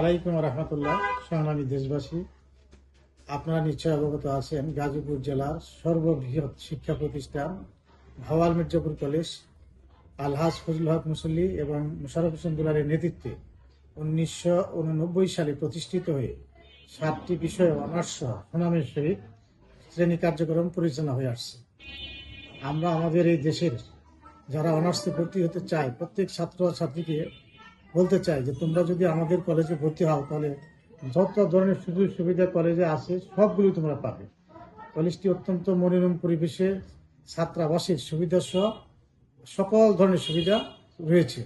আলাইকুম রহমতুল্লাহ। সংগ্রামী দেশবাসী। আপনারা নিশ্চয় অবগত আছেন, গাজীপুর জেলার সর্ববৃহৎ শিক্ষা প্রতিষ্ঠান ভাওয়াল মির্জাপুর কলেজ, আলহাজ ফজল হক মুসল্লি এবং মুশারফ হোসেন দুলারের নেতৃত্বে উনিশশো উননব্বই সালে প্রতিষ্ঠিত হয়ে সাতটি বিষয়ে অনার্স সুনামের সহিত শ্রেণি কার্যক্রম পরিচালনা হয়ে আসছে। আমরা আমাদের এই দেশের যারা অনার্সে ভর্তি হতে চায়, প্রত্যেক ছাত্র ছাত্রীকে বলতে চাই যে তোমরা যদি আমাদের কলেজে ভর্তি হও, তাহলে যত ধরনের সুযোগ সুবিধা কলেজে আছে, সবগুলি তোমরা পাবে। কলেজটি অত্যন্ত মনোরম পরিবেশে ছাত্রাবাসের সুবিধা সহ সকল ধরনের সুবিধা রয়েছে।